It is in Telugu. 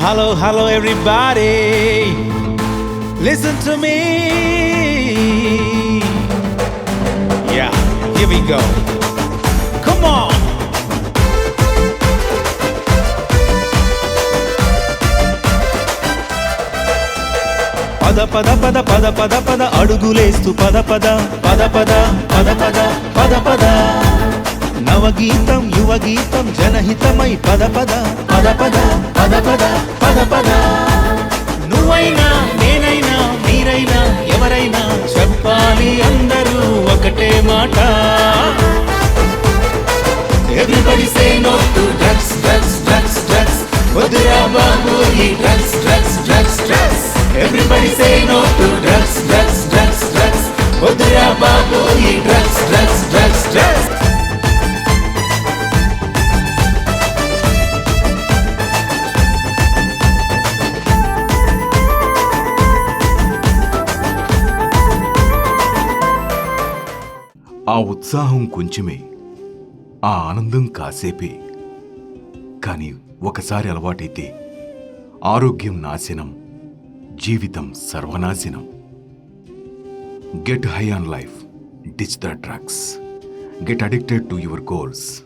Hello, hello, everybody. Listen to me. Yeah, here we go. Come on. పద పద పద పద పద పద అడుగులేస్తూ పద పద పద పద పద పద పద పద నవగీతం యువగీతం జనహితమై పద పద పద పద పద పద పద. నువ్వైనా నేనైనా మీరైనా ఎవరైనా చెప్పాలి అందరూ ఒకటే మాట. ఎదురు పడిసే no drugs drugs drugs drugs వద్దురా బాబు ఈ డ్రగ్స్ ఆ ఉత్సాహం కొంచెమే ఆ ఆనందం కాసేపే. కానీ ఒకసారి అలవాటైతే ఆరోగ్యం నాశనం జీవితం సర్వనాశనం. Get high on life ditch the drugs get addicted to your goals.